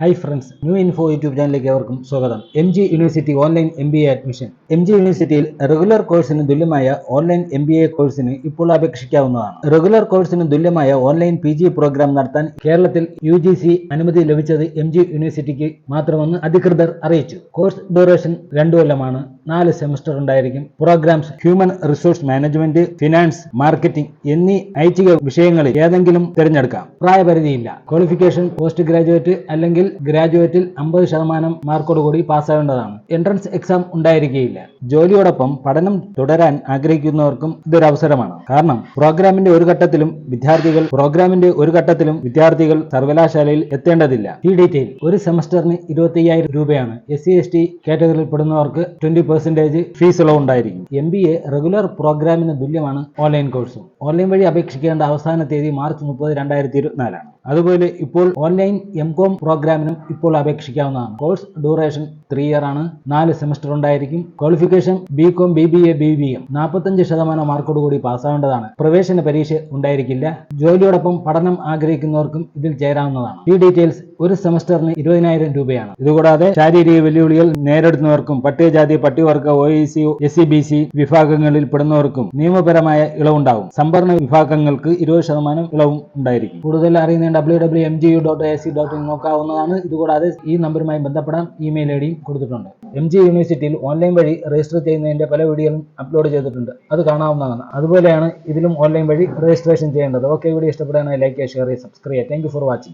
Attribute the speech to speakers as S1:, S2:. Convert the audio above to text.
S1: Hi friends new info YouTube ചാനലിലേക്ക് അവർക്കും സ്വാഗതം. M G university online M B A admission M G യൂണിവേഴ്സിറ്റിയിൽ regular കോഴ്സിന് തുല്യമായ ഓൺലൈൻ എം ബി എ കോഴ്സിന് ഇപ്പോൾ അപേക്ഷിക്കാവുന്നതാണ്. റെഗുലർ കോഴ്സിന് തുല്യമായ ഓൺലൈൻ പി ജി പ്രോഗ്രാം നടത്താൻ കേരളത്തിൽ യു ജി സി അനുമതി ലഭിച്ചത് എം ജി യൂണിവേഴ്സിറ്റിക്ക് മാത്രമെന്ന് അധികൃതർ അറിയിച്ചു. കോഴ്സ് ഡ്യൂറേഷൻ രണ്ടു കൊല്ലമാണ്. നാല് സെമസ്റ്റർ ഉണ്ടായിരിക്കും. Programs human resource management finance marketing എന്നീ ഐച്ഛിക വിഷയങ്ങളിൽ ഏതെങ്കിലും തിരഞ്ഞെടുക്കാം. പ്രായപരിധിയില്ല. ക്വാളിഫിക്കേഷൻ പോസ്റ്റ് ഗ്രാജുവേറ്റ് അല്ലെങ്കിൽ ഗ്രാജുവേറ്റിൽ അമ്പത് ശതമാനം മാർക്കോടുകൂടി പാസ്സാവേണ്ടതാണ്. എൻട്രൻസ് എക്സാം ഉണ്ടായിരിക്കുകയില്ല ജോലിയോടൊപ്പം പഠനം തുടരാൻ ആഗ്രഹിക്കുന്നവർക്കും ഇതൊരു അവസരമാണ്. കാരണം പ്രോഗ്രാമിന്റെ ഒരു ഘട്ടത്തിലും വിദ്യാർത്ഥികൾ പ്രോഗ്രാമിന്റെ ഒരു ഘട്ടത്തിലും വിദ്യാർത്ഥികൾ സർവകലാശാലയിൽ എത്തേണ്ടതില്ല. ഈ ഡീറ്റെയിൽ ഒരു സെമസ്റ്ററിന് ഇരുപത്തി രൂപയാണ്. എസ് സി എസ് ടി കാറ്റഗറിയിൽ പെടുന്നവർക്ക് ട്വന്റി പെർസെന്റേജ് ഫീസ് ഇളവ് ഉണ്ടായിരിക്കും. എം ബി എ റെഗുലർ പ്രോഗ്രാമിന് തുല്യമാണ് ഓൺലൈൻ കോഴ്സും ഓൺലൈൻ വഴി അപേക്ഷിക്കേണ്ട അവസാന തീയതി മാർച്ച് മുപ്പത് രണ്ടായിരത്തി ഇരുപത്തിനാലാണ്. അതുപോലെ ഇപ്പോൾ ഓൺലൈൻ എം കോം പ്രോഗ്രാമിനും ഇപ്പോൾ അപേക്ഷിക്കാവുന്നതാണ്. കോഴ്സ് ഡ്യൂറേഷൻ ത്രീ ഇയർ ആണ്. നാല് സെമസ്റ്റർ ഉണ്ടായിരിക്കും. Qualification B com B B A B B M നാൽപ്പത്തഞ്ച് ശതമാനം മാർക്കോട് കൂടി പാസ്സാവേണ്ടതാണ്. പ്രവേശന പരീക്ഷ ഉണ്ടായിരിക്കില്ല. ജോലിയോടൊപ്പം പഠനം ആഗ്രഹിക്കുന്നവർക്കും ഇതിൽ ചേരാവുന്നതാണ്. ഈ ഡീറ്റെയിൽസ് ഒരു സെമസ്റ്ററിന് ഇരുപതിനായിരം രൂപയാണ്. ഇതുകൂടാതെ ശാരീരിക വെല്ലുവിളികൾ നേരിടുന്നവർക്കും പട്ടികജാതി പട്ടികവർഗ O E C S C B C വിഭാഗങ്ങളിൽ പെടുന്നവർക്കും നിയമപരമായ ഇളവുണ്ടാവും. സംഭരണ വിഭാഗങ്ങൾക്ക് ഇരുപത് ശതമാനം ഇളവും ഉണ്ടായിരിക്കും. കൂടുതൽ അറിയുന്ന W W M G U dot A C dot in നോക്കാവുന്നതാണ്. ഇതുകൂടാതെ ഈ നമ്പറുമായി ബന്ധപ്പെടാൻ ഇമെയിൽ ഐ ഡിയും കൊടുത്തിട്ടുണ്ട്. എം ജി യൂണിവേഴ്സിറ്റിയിൽ ഓൺലൈൻ വഴി രജിസ്റ്റർ ചെയ്യുന്നതിന്റെ പല വീഡിയോകളും അപ്ലോഡ് ചെയ്തിട്ടുണ്ട്. അത് കാണാവുന്നതാണ്. അതുപോലെയാണ് ഇതിലും ഓൺലൈൻ വഴി രജിസ്ട്രേഷൻ ചെയ്യേണ്ടത്. ഓക്കെ വീഡിയോ ഇഷ്ടപ്പെടുകയാണെങ്കിൽ ലൈക്ക് ചെയ്യുക ഷെയർ ചെയ്യുക സബ്സ്ക്രൈബ് ചെയ്യുക താങ്ക് ഫോർ വാച്ചിങ്